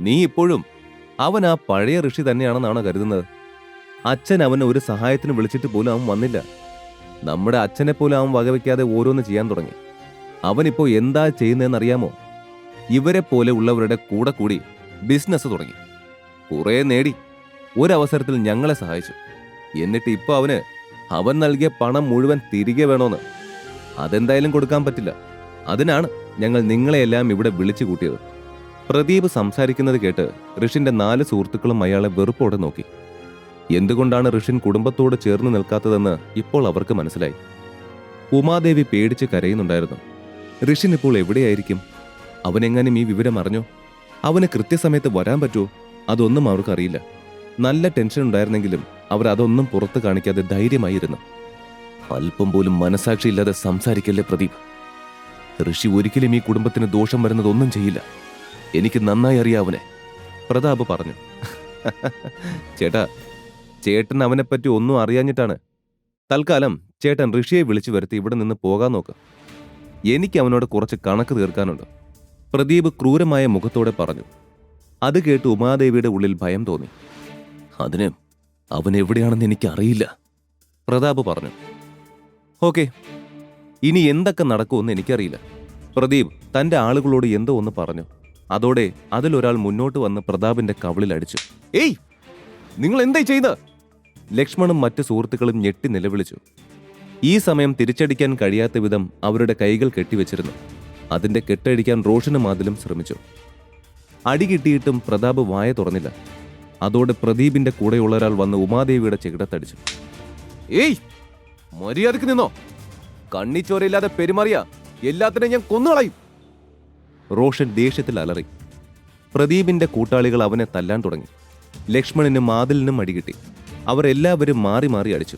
നീ ഇപ്പോഴും അവൻ ആ പഴയ ഋഷി തന്നെയാണെന്നാണോ കരുതുന്നത്? അച്ഛൻ അവനെ ഒരു സഹായത്തിന് വിളിച്ചിട്ട് പോലും അവൻ വന്നില്ല. നമ്മുടെ അച്ഛനെ പോലും അവൻ വകവയ്ക്കാതെ ഓരോന്ന് ചെയ്യാൻ തുടങ്ങി. അവനിപ്പോൾ എന്താ ചെയ്യുന്നതെന്ന് അറിയാമോ ഇവരെ പോലെ ഉള്ളവരുടെ കൂടെ കൂടി ബിസിനസ് തുടങ്ങി. കുറേ നേടി. ഒരവസരത്തിൽ ഞങ്ങളെ സഹായിച്ചു. എന്നിട്ട് ഇപ്പൊ അവന് അവൻ നൽകിയ പണം മുഴുവൻ തിരികെ വേണോന്ന്. അതെന്തായാലും കൊടുക്കാൻ പറ്റില്ല. അതിനാണ് ഞങ്ങൾ നിങ്ങളെയെല്ലാം ഇവിടെ വിളിച്ചു കൂട്ടിയത്. പ്രദീപ് സംസാരിക്കുന്നത് കേട്ട് ഋഷിന്റെ നാല് സുഹൃത്തുക്കളും അയാളെ വെറുപ്പോടെ നോക്കി. എന്തുകൊണ്ടാണ് ഋഷിൻ കുടുംബത്തോട് ചേർന്ന് നിൽക്കാത്തതെന്ന് ഇപ്പോൾ അവർക്ക് മനസ്സിലായി. ഉമാദേവി പേടിച്ച് കരയുന്നുണ്ടായിരുന്നു. ഋഷിൻ ഇപ്പോൾ എവിടെയായിരിക്കും? അവനെങ്ങാനും ഈ വിവരം അറിഞ്ഞോ? അവന് കൃത്യസമയത്ത് വരാൻ പറ്റുമോ? അതൊന്നും അവർക്കറിയില്ല നല്ല ടെൻഷൻ ഉണ്ടായിരുന്നെങ്കിലും അവർ അതൊന്നും പുറത്ത് കാണിക്കാതെ ധൈര്യമായിരുന്നു. അല്പം പോലും മനസാക്ഷിയില്ലാതെ സംസാരിക്കല്ലേ പ്രദീപ്? ഋഷി ഒരിക്കലും ഈ കുടുംബത്തിന് ദോഷം വരുന്നതൊന്നും ചെയ്യില്ല. എനിക്ക് നന്നായി അറിയാവുനെ പ്രതാപ് പറഞ്ഞു. ചേട്ടാ ചേട്ടൻ അവനെപ്പറ്റി ഒന്നും അറിയാഞ്ഞിട്ടാണ്. തൽക്കാലം ചേട്ടൻ ഋഷിയെ വിളിച്ചു വരുത്തി ഇവിടെ നിന്ന് പോകാൻ നോക്ക്. എനിക്ക് അവനോട് കുറച്ച് കണക്ക് തീർക്കാനുണ്ട്. പ്രദീപ് ക്രൂരമായ മുഖത്തോടെ പറഞ്ഞു. അത് കേട്ട് ഉമാദേവിയുടെ ഉള്ളിൽ ഭയം തോന്നി. അതിന് അവൻ എവിടെയാണെന്ന് എനിക്കറിയില്ല. പ്രതാപ് പറഞ്ഞു. ഓക്കെ ഇനി എന്തൊക്കെ നടക്കുമെന്ന് എനിക്കറിയില്ല. പ്രദീപ് തന്റെ ആളുകളോട് എന്തോ ഒന്ന് പറഞ്ഞു. അതോടെ അതിലൊരാൾ മുന്നോട്ട് വന്ന് പ്രതാപിന്റെ കവളിൽ അടിച്ചു. ഏയ്! നിങ്ങൾ എന്തായി ചെയ്ത്? ലക്ഷ്മണും മറ്റു സുഹൃത്തുക്കളും ഞെട്ടി നിലവിളിച്ചു. ഈ സമയം തിരിച്ചടിക്കാൻ കഴിയാത്ത വിധം അവരുടെ കൈകൾ കെട്ടിവെച്ചിരുന്നു. അതിന്റെ കെട്ടടിക്കാൻ റോഷനും അതിലും ശ്രമിച്ചു. അടി കിട്ടിയിട്ടും പ്രതാപ് വായ തുറന്നില്ല. അതോടെ പ്രദീപിന്റെ കൂടെയുള്ള ഒരാൾ വന്ന് ഉമാദേവിയുടെ ചെകിടത്തടിച്ചു. ഏയ്! മര്യാദയ്ക്ക് നിന്നോ. കണ്ണിച്ചോരയില്ലാതെ പെരുമാറിയ എല്ലാത്തിനെയും ഞാൻ കൊന്നുകളയും. റോഷൻ ദേഷ്യത്തിൽ അലറി. പ്രദീപിന്റെ കൂട്ടാളികൾ അവനെ തല്ലാൻ തുടങ്ങി. ലക്ഷ്മണനും മാതിലിനും അടികിട്ടി അവരെല്ലാവരും മാറി മാറി അടിച്ചു.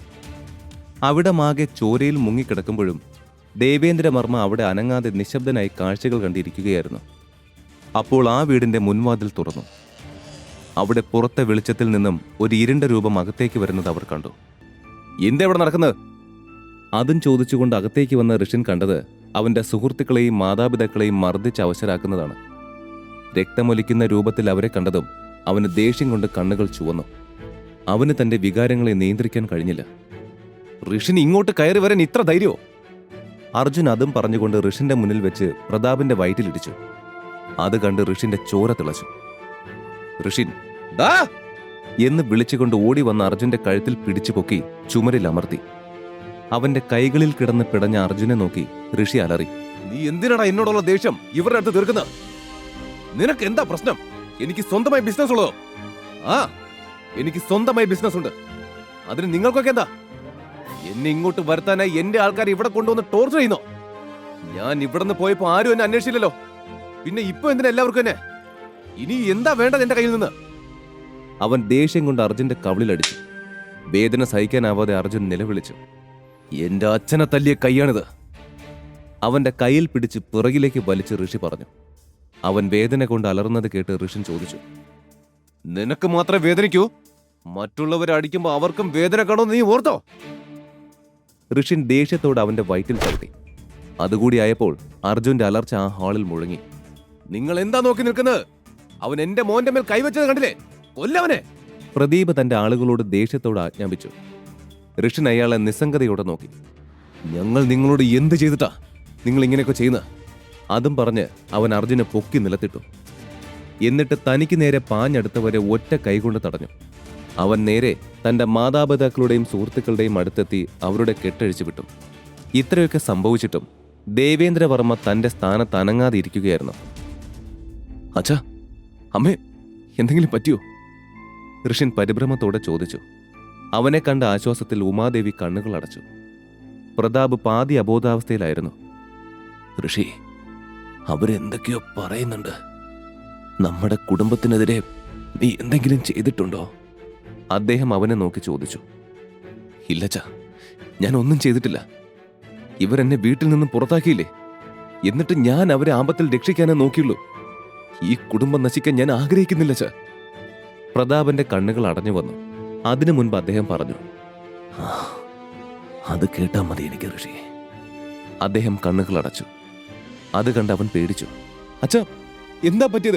അവിടമാകെ ചോരയിൽ മുങ്ങിക്കിടക്കുമ്പോഴും ദേവേന്ദ്രമർമ്മ അവിടെ അനങ്ങാതെ നിശബ്ദനായി കാഴ്ചകൾ കണ്ടിരിക്കുകയായിരുന്നു. അപ്പോൾ ആ വീടിന്റെ മുൻവാതിൽ തുറന്നു. അവിടെ പുറത്തെ വെളിച്ചത്തിൽ നിന്നും ഒരു ഇരുണ്ട രൂപം അകത്തേക്ക് വരുന്നത് അവർ കണ്ടു. എന്തെവിടെ നടക്കുന്നത്? അതും ചോദിച്ചുകൊണ്ട് അകത്തേക്ക് വന്ന ഋഷിൻ കണ്ടത് അവന്റെ സുഹൃത്തുക്കളെയും മാതാപിതാക്കളെയും മർദ്ദിച്ച് അവശരാക്കുന്നതാണ്. രക്തമൊലിക്കുന്ന രൂപത്തിൽ അവരെ കണ്ടതും അവന് ദേഷ്യം കൊണ്ട് കണ്ണുകൾ ചുവന്നു. അവന് തന്റെ വികാരങ്ങളെ നിയന്ത്രിക്കാൻ കഴിഞ്ഞില്ല. ഋഷിന് ഇങ്ങോട്ട് കയറി വരാൻ ഇത്ര ധൈര്യമോ? അർജുൻ അതും പറഞ്ഞുകൊണ്ട് ഋഷിന്റെ മുന്നിൽ വെച്ച് പ്രതാപിന്റെ വയറ്റിലിടിച്ചു അത് കണ്ട് ഋഷിന്റെ ചോര തിളച്ചു. ഋഷിൻ! എന്ന് വിളിച്ചുകൊണ്ട് ഓടി വന്ന അർജുന്റെ കഴുത്തിൽ പിടിച്ചു പൊക്കി ചുമരിൽ അമർത്തി. അവന്റെ കൈകളിൽ കിടന്ന് പിടഞ്ഞ അർജുനെ നോക്കി ഋഷി അലറി. നീ എന്തിനാടാ എന്നോടുള്ള ദേഷ്യം? ഇവരുടെ അടുത്ത് തീർക്കുന്നത്. നിനക്ക് എന്താ പ്രശ്നം? എനിക്ക് സ്വന്തമായി ബിസിനസ് ഉള്ളതോ? ആ എനിക്ക് സ്വന്തമായി ബിസിനസ് ഉണ്ട്. അതിന് നിങ്ങൾക്കൊക്കെ എന്താ? എന്നെ ഇങ്ങോട്ട് വരുത്താനായി എന്റെ ആൾക്കാർ ഇവിടെ കൊണ്ടുവന്ന് ടോർച്ചർ ചെയ്യുന്നു? ഞാൻ ഇവിടെ നിന്ന് പോയപ്പോ ആരും എന്നെ അന്വേഷിച്ചില്ലല്ലോ. പിന്നെ ഇപ്പൊ എന്തിനാ എല്ലാവർക്കും എന്നെ? ഇനി എന്താ വേണ്ടത് എന്റെ കയ്യിൽ നിന്ന്? അവൻ ദേഷ്യം കൊണ്ട് അർജുന്റെ കവിളിലടിച്ചു. വേദന സഹിക്കാനാവാതെ അർജുൻ നിലവിളിച്ചു. എന്റെ അച്ഛനെ തല്ലിയ കൈയാണിത്. അവന്റെ കയ്യിൽ പിടിച്ച് പിറകിലേക്ക് വലിച്ച് ഋഷി പറഞ്ഞു. അവൻ വേദന കൊണ്ട് അലർന്നത് കേട്ട് ഋഷൻ ചോദിച്ചു. നിനക്ക് മാത്രമേ വേദനിക്കൂ? മറ്റുള്ളവരെ അടിക്കുമ്പോ അവർക്കും വേദന കാണോ നീ ഓർത്തോ? ഋഷിൻ ദേഷ്യത്തോട് അവന്റെ വയറ്റിൽ ചവിട്ടി. അതുകൂടി ആയപ്പോൾ അർജുന്റെ അലർച്ച ആ ഹാളിൽ മുഴങ്ങി. നിങ്ങൾ എന്താ നോക്കി നിൽക്കുന്നത്? അവൻ എന്റെ മോന്റെ മേൽ കൈവച്ചത് കണ്ടില്ലേ? കൊല്ലവനെ! പ്രദീപ് തന്റെ ആളുകളോട് ദേഷ്യത്തോട് ആജ്ഞാപിച്ചു. ഋഷിൻ അയാളെ നിസ്സംഗതയോടെ നോക്കി. ഞങ്ങൾ നിങ്ങളോട് എന്ത് ചെയ്തിട്ടാ നിങ്ങൾ ഇങ്ങനെയൊക്കെ ചെയ്യുന്ന? അതും പറഞ്ഞ് അവൻ അർജുനെ പൊക്കി നിലത്തിട്ടു. എന്നിട്ട് തനിക്ക് നേരെ പാഞ്ഞടുത്തവരെ ഒറ്റ കൈകൊണ്ട് തടഞ്ഞു. അവൻ നേരെ തന്റെ മാതാപിതാക്കളുടെയും സുഹൃത്തുക്കളുടെയും അടുത്തെത്തി അവരുടെ കെട്ടഴിച്ചു വിട്ടു. ഇത്രയൊക്കെ സംഭവിച്ചിട്ടും ദേവേന്ദ്രവർമ്മ തന്റെ സ്ഥാനത്ത് അനങ്ങാതെ ഇരിക്കുകയായിരുന്നു അച്ഛാ അമ്മേ എന്തെങ്കിലും പറ്റിയോ? ഋഷിൻ പരിഭ്രമത്തോടെ ചോദിച്ചു. അവനെ കണ്ട ആശ്വാസത്തിൽ ഉമാദേവി കണ്ണുകൾ അടച്ചു. പ്രതാപ് പാതി അബോധാവസ്ഥയിലായിരുന്നു. ഋഷി അവരെന്തൊക്കെയോ പറയുന്നുണ്ട്. നമ്മുടെ കുടുംബത്തിനെതിരെ നീ എന്തെങ്കിലും ചെയ്തിട്ടുണ്ടോ? അദ്ദേഹം അവനെ നോക്കി ചോദിച്ചു. ഇല്ലച്ച ഞാൻ ഒന്നും ചെയ്തിട്ടില്ല. ഇവരെന്നെ വീട്ടിൽ നിന്നും പുറത്താക്കിയില്ലേ? എന്നിട്ട് ഞാൻ അവരെ ആപത്തിൽ രക്ഷിക്കാനേ നോക്കിയുള്ളൂ. ഈ കുടുംബം നശിക്കാൻ ഞാൻ ആഗ്രഹിക്കുന്നില്ല ച പ്രതാപന്റെ കണ്ണുകൾ അടഞ്ഞു വന്നു. അതിനു മുൻപ് അദ്ദേഹം പറഞ്ഞു "ആ, അത് കേട്ടാ മതി എനിക്ക് ഋഷി. അദ്ദേഹം കണ്ണുകൾ അടച്ചു. അത് കണ്ട് അവൻ പേടിച്ചു. അച്ഛ എന്താ പറ്റിയത്?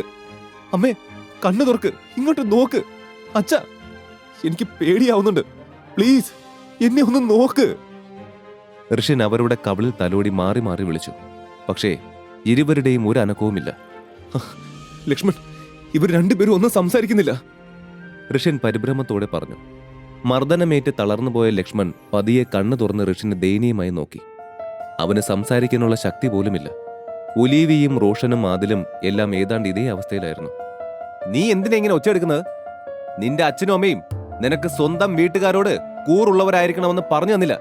അമ്മേ കണ്ണു തുറക്ക് ഇങ്ങോട്ട് നോക്ക്. അച്ഛ എനിക്ക് പേടിയാവുന്നുണ്ട്. പ്ലീസ് എന്നെ ഒന്ന് നോക്ക്. ഋഷൻ അവരുടെ കവിളിൽ തലോടി മാറി മാറി വിളിച്ചു. പക്ഷേ ഇരുവരുടെയും ഒരു അനക്കവുമില്ല. ലക്ഷ്മൺ ഇവർ രണ്ടുപേരും ഒന്നും സംസാരിക്കുന്നില്ല. ഋഷൻ പരിഭ്രമത്തോടെ പറഞ്ഞു. മർദ്ദനമേറ്റ് തളർന്നുപോയ ലക്ഷ്മൺ പതിയെ കണ്ണു തുറന്ന് ഋഷിനെ ദയനീയമായി നോക്കി. അവന് സംസാരിക്കാനുള്ള ശക്തി പോലുമില്ല. ഒലീവിയും റോഷനും ആദിലും എല്ലാം ഏതാണ്ട് ഇതേ അവസ്ഥയിലായിരുന്നു. നീ എന്തിനാ ഇങ്ങനെ ഒച്ചയെടുക്കുന്നത്? നിന്റെ അച്ഛനും അമ്മയും നിനക്ക് സ്വന്തം വീട്ടുകാരോട് കൂറുള്ളവരായിരിക്കണമെന്ന് പറഞ്ഞു തന്നില്ല.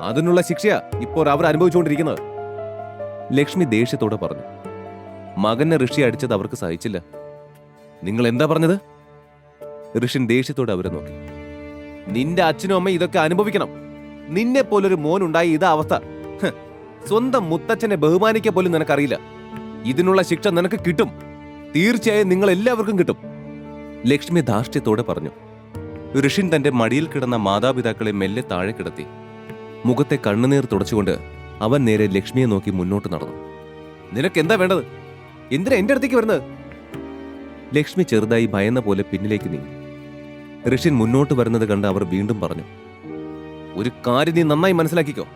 അതിനുള്ള ശിക്ഷയാ ഇപ്പോൾ അവർ അനുഭവിച്ചുകൊണ്ടിരിക്കുന്നത്. ലക്ഷ്മി ദേഷ്യത്തോടെ പറഞ്ഞു. മകനെ ഋഷി അടിച്ചത് അവർക്ക് സഹിച്ചില്ല. നിങ്ങൾ എന്താ പറഞ്ഞത്? ഋഷിൻ ദേഷ്യത്തോടെ അവരെ നോക്കി. നിന്റെ അച്ഛനും അമ്മയും ഇതൊക്കെ അനുഭവിക്കണം. നിന്നെ പോലൊരു മോൻ ഉണ്ടായി ഇതാ അവസ്ഥ. സ്വന്തം മുത്തച്ഛനെ ബഹുമാനിക്കാൻ പോലും നിനക്കറിയില്ല. ഇതിനുള്ള ശിക്ഷ നിനക്ക് കിട്ടും. തീർച്ചയായും നിങ്ങൾ എല്ലാവർക്കും കിട്ടും. ലക്ഷ്മി ധാർഷ്ട്യത്തോടെ പറഞ്ഞു. ഋഷിൻ തന്റെ മടിയിൽ കിടന്ന മാതാപിതാക്കളെ മെല്ലെ താഴെ കിടത്തി. മുഖത്തെ കണ്ണുനീർ തുടച്ചുകൊണ്ട് അവൻ നേരെ ലക്ഷ്മിയെ നോക്കി മുന്നോട്ട് നടന്നു. നിനക്ക് എന്താ വേണ്ടത്? എന്തിനാ എന്റെ അടുത്തേക്ക് വരുന്നത്? ലക്ഷ്മി ചെറുതായി ഭയന്ന പോലെ പിന്നിലേക്ക് നീങ്ങി. ഋഷിൻ മുന്നോട്ട് വരുന്നത് കണ്ട് അവർ വീണ്ടും പറഞ്ഞു ഒരു കാര്യം നീ നന്നായി മനസ്സിലാക്കിക്കോ.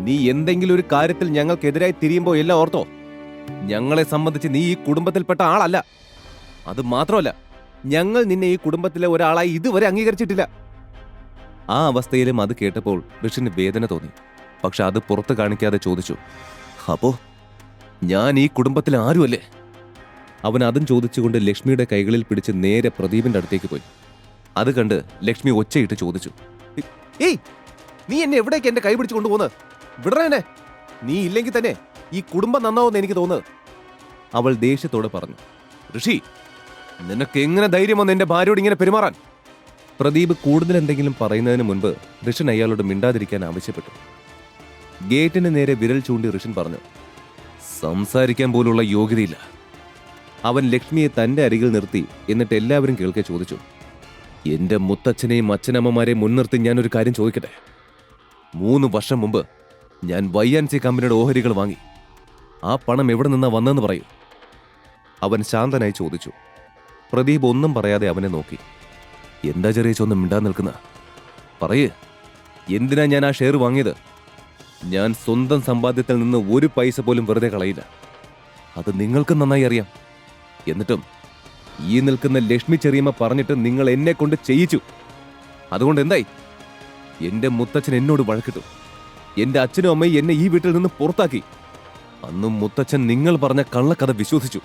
നീ എന്തെങ്കിലും ഒരു കാര്യത്തിൽ ഞങ്ങൾക്കെതിരായി തിരിയുമ്പോൾ എല്ലാം ഓർത്തോ. ഞങ്ങളെ സംബന്ധിച്ച് നീ ഈ കുടുംബത്തിൽപ്പെട്ട ആളല്ല. അത് മാത്രമല്ല ഞങ്ങൾ നിന്നെ ഈ കുടുംബത്തിലെ ഒരാളായി ഇതുവരെ അംഗീകരിച്ചിട്ടില്ല. ആ അവസ്ഥയിലും അത് കേട്ടപ്പോൾ ഋഷിന് വേദന തോന്നി. പക്ഷെ അത് പുറത്ത് കാണിക്കാതെ ചോദിച്ചു അപ്പോ ഞാൻ ഈ കുടുംബത്തിൽ ആരുമല്ലേ? അവൻ അതും ചോദിച്ചുകൊണ്ട് ലക്ഷ്മിയുടെ കൈകളിൽ പിടിച്ച് നേരെ പ്രദീപിന്റെ അടുത്തേക്ക് പോയി. അത് കണ്ട് ലക്ഷ്മി ഒച്ചയിട്ട് ചോദിച്ചു. "ഏയ്, നീ എന്നെ എവിടേക്ക് എന്റെ കൈ പിടിച്ചു കൊണ്ടുപോകുന്നത്? വിടറേനെ നീ ഇല്ലെങ്കിൽ തന്നെ ഈ കുടുംബം നന്നാവുമെന്ന് എനിക്ക് തോന്നുന്നത് അവൾ ദേഷ്യത്തോടെ പറഞ്ഞു ഋഷി നിനക്ക് എങ്ങനെ ധൈര്യം വന്ന് എന്റെ ഭാര്യയോട് ഇങ്ങനെ പെരുമാറാൻ? പ്രദീപ് കൂടുതൽ എന്തെങ്കിലും പറയുന്നതിന് മുൻപ് ഋഷൻ അയാളോട് മിണ്ടാതിരിക്കാൻ ആവശ്യപ്പെട്ടു. ഗേറ്റിന് നേരെ വിരൽ ചൂണ്ടി ഋഷൻ പറഞ്ഞു സംസാരിക്കാൻ പോലുള്ള യോഗ്യതയില്ല. അവൻ ലക്ഷ്മിയെ തന്റെ അരികിൽ നിർത്തി എന്നിട്ട് എല്ലാവരും കേൾക്കെ ചോദിച്ചു എന്റെ മുത്തച്ഛനെയും അച്ഛനമ്മമാരെയും മുൻനിർത്തി ഞാൻ ഒരു കാര്യം ചോദിക്കട്ടെ? മൂന്ന് വർഷം മുമ്പ് ഞാൻ വൈ ആൻഡ് സി കമ്പനിയുടെ ഓഹരികൾ വാങ്ങി. ആ പണം എവിടെ നിന്നാ വന്നെന്ന് പറയൂ. അവൻ ശാന്തനായി ചോദിച്ചു. പ്രദീപ് ഒന്നും പറയാതെ അവനെ നോക്കി. എന്താ ചെറിയ ചൊന്നും മിണ്ടാൻ നിൽക്കുന്ന? പറയേ. എന്തിനാ ഞാൻ ആ ഷെയർ വാങ്ങിയത്? ഞാൻ സ്വന്തം സമ്പാദ്യത്തിൽ നിന്ന് ഒരു പൈസ പോലും വെറുതെ കളയില്ല. അത് നിങ്ങൾക്കും നന്നായി അറിയാം. എന്നിട്ടും ഈ നിൽക്കുന്ന ലക്ഷ്മി ചെറിയമ്മ പറഞ്ഞിട്ട് നിങ്ങൾ എന്നെ കൊണ്ട് ചെയ്യിച്ചു. അതുകൊണ്ട് എന്തായി? എന്റെ മുത്തച്ഛൻ എന്നോട് വഴക്കിട്ടു. എന്റെ അച്ഛനും അമ്മയും എന്നെ ഈ വീട്ടിൽ നിന്ന് പുറത്താക്കി. അന്നും മുത്തച്ഛൻ നിങ്ങൾ പറഞ്ഞ കള്ളക്കഥ വിശ്വസിച്ചു.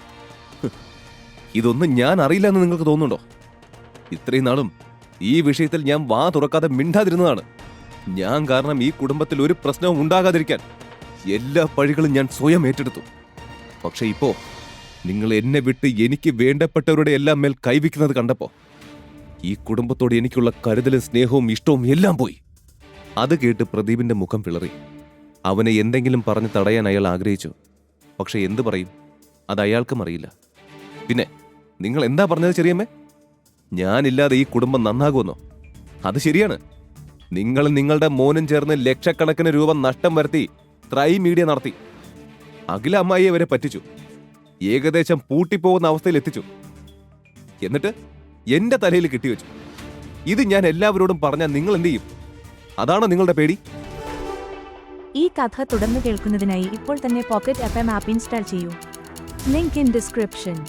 ഇതൊന്നും ഞാൻ അറിയില്ല എന്ന് നിങ്ങൾക്ക് തോന്നുന്നുണ്ടോ? ഇത്രയും നാളും ഈ വിഷയത്തിൽ ഞാൻ വാ തുറക്കാതെ മിണ്ടാതിരുന്നതാണ്. ഞാൻ കാരണം ഈ കുടുംബത്തിൽ ഒരു പ്രശ്നവും ഉണ്ടാകാതിരിക്കാൻ എല്ലാ പഴികളും ഞാൻ സ്വയം ഏറ്റെടുത്തു. പക്ഷെ ഇപ്പോ നിങ്ങൾ എന്നെ വിട്ട് എനിക്ക് വേണ്ടപ്പെട്ടവരുടെ എല്ലാം മേൽ കൈവിക്കുന്നത് കണ്ടപ്പോ ഈ കുടുംബത്തോട് എനിക്കുള്ള കരുതലും സ്നേഹവും ഇഷ്ടവും എല്ലാം പോയി. അത് കേട്ട് പ്രദീപിന്റെ മുഖം പിളറി. അവനെ എന്തെങ്കിലും പറഞ്ഞ് തടയാൻ അയാൾ ആഗ്രഹിച്ചു. പക്ഷെ എന്തു പറയും? അത് അയാൾക്കും അറിയില്ല. പിന്നെ നിങ്ങൾ എന്താ പറഞ്ഞത് ചെറിയമ്മേ? ഞാനില്ലാതെ ഈ കുടുംബം നന്നാകുമെന്നോ? അത് ശരിയാണ്. നിങ്ങൾ നിങ്ങളുടെ മോനും ചേർന്ന് ലക്ഷക്കണക്കിന് രൂപ നഷ്ടം വരുത്തി ത്രൈ മീഡിയ നടത്തി. അഖില അമ്മായിയെ വരെ പറ്റിച്ചു. ഏകദേശം പൂട്ടിപ്പോകുന്ന അവസ്ഥയിൽ എത്തിച്ചു. എന്നിട്ട് എന്റെ തലയിൽ കിട്ടിവെച്ചു ഇത് ഞാൻ എല്ലാവരോടും പറഞ്ഞാൽ നിങ്ങൾ എന്ത് ചെയ്യും? അതാണോ നിങ്ങളുടെ പേടി? ഈ കഥ തുടർന്ന് കേൾക്കുന്നതിനായി ഇപ്പോൾ തന്നെ പോക്കറ്റ് എഫ് എം ആപ്പ് ഇൻസ്റ്റാൾ ചെയ്യൂ. Link in description